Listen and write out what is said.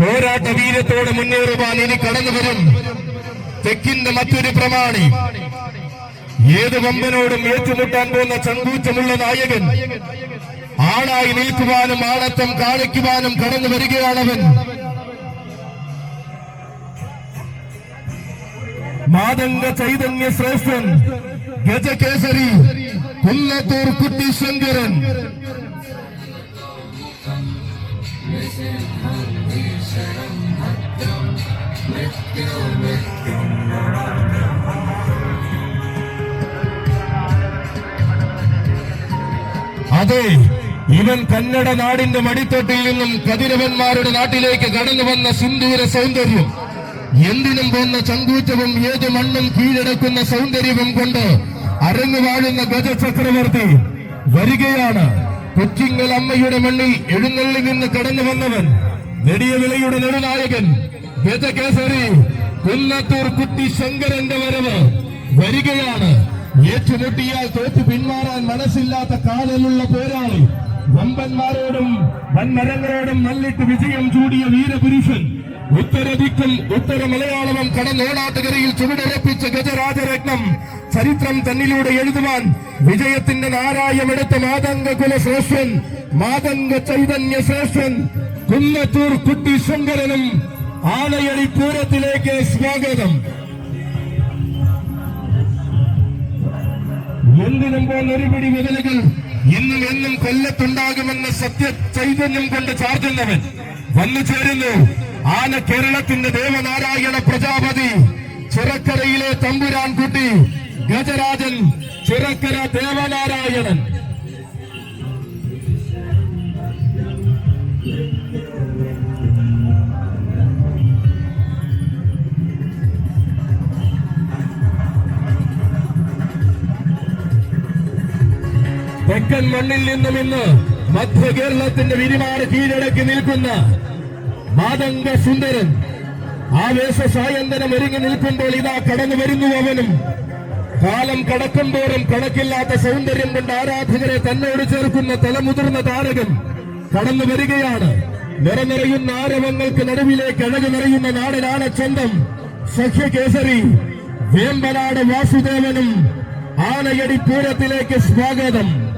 പോരാട്ട വീരത്തോടെ മുന്നേറുവാൻ ഇനി കടന്നു വരും. തെക്കിന്റെ മറ്റൊരു പ്രമാണി. ഏത് വമ്പനോടും ഏറ്റുമുട്ടാൻ പോകുന്ന ചങ്കൂറ്റമുള്ള നായകൻ. ആളായി നിൽക്കുവാനും ആളത്വം കാണിക്കുവാനും കടന്നു വരികയാണവൻ. മാതംഗ ചൈതന്യ ശ്രേഷ്ഠൻ ഗജകേസരി കുന്നത്തൂർ കുട്ടി ശങ്കരൻ. അതെ ഇവൻ കന്നഡ നാടിന്റെ മടിത്തട്ടിൽ നിന്നും കതിരവന്മാരുടെ നാട്ടിലേക്ക് കടന്നു വന്ന സിന്ദൂര സൗന്ദര്യം. എന്തിനും പോന്ന ചങ്കൂറ്റവും ഏത് മണ്ണും കീഴടക്കുന്ന സൗന്ദര്യവും കൊണ്ട് അരങ്ങു വാഴുന്ന ഗജചക്രവർത്തി വരികയാണ്. കൊച്ചിങ്ങൽ അമ്മയുടെ മണ്ണിൽ എഴുന്നള്ളി നിന്ന് കടന്നു വന്നവൻ നെടിയ വിളയുടെ നെടുനായകൻ ഗജകേസരി കുന്നത്തൂർ കുട്ടി ശങ്കരന്റെ വരവ് വരികയാണ്. ഏറ്റുമുട്ടിയാൽ തോറ്റു പിന്മാറാൻ മനസ്സില്ലാത്ത കാലലുള്ള പോരാളി വമ്പന്മാരോടും വൻമരങ്ങളോടും നല്ലിട്ട് വിജയം ചൂടിയ വീരപുരുഷൻ ഉത്തരദിക്കും ഉത്തര മലയാളവും കടന്നോടാട്ടുകരയിൽ ചുവടുറപ്പിച്ച ഗജരാജരത്നം ചരിത്രം തന്നിലൂടെ എഴുതുവാൻ വിജയത്തിന്റെ നാരായമെടുത്ത മാതംഗ കുലശ്രേഷ്ഠൻ മാതംഗ ചൈതന്യ ശ്രേഷ്ഠൻ കുന്നത്തൂർ കുട്ടി ശങ്കരനും ആലയടി പൂരത്തിലേക്ക് സ്വാഗതം. എന്തിനും പോൽ ഒരുപിടി മുതലുകൾ ഇന്നും എന്നും കൊല്ലത്തുണ്ടാകുമെന്ന സത്യ ചൈതന്യം കൊണ്ട് ചാർജുന്നവൻ വന്നു ചേരുന്നു. ആന കേരളത്തിന്റെ ദേവനാരായണ പ്രജാപതി ചിറക്കരയിലെ തമ്പുരാൻ കുട്ടി ഗജരാജൻ ചിറക്കര ദേവനാരായണൻ. തെക്കൻ മണ്ണിൽ നിന്നും ഇന്ന് മധ്യ കേരളത്തിന്റെ വിരിമാറ് കീഴടക്കി നിൽക്കുന്ന മാതംഗ സുന്ദരൻ. ആവേശ സായന്തനം ഒരുങ്ങി നിൽക്കുമ്പോൾ ഇതാ കടന്നു വരുന്നു അവനും. കാലം കടക്കുമ്പോഴും കണക്കില്ലാത്ത സൗന്ദര്യം കൊണ്ട് ആരാധകരെ തന്നോട് ചേർക്കുന്ന തലമുതിർന്ന താരകൻ കടന്നു വരികയാണ്. നിറനിറയുന്ന ആരവങ്ങൾക്ക് നടുവിലേക്ക് അഴകു നിറയുന്ന നാടനാണ് ചന്തം. സഖ്യകേസരി വേമ്പനാട് വാസുദേവനും ആനയടി പൂരത്തിലേക്ക് സ്വാഗതം.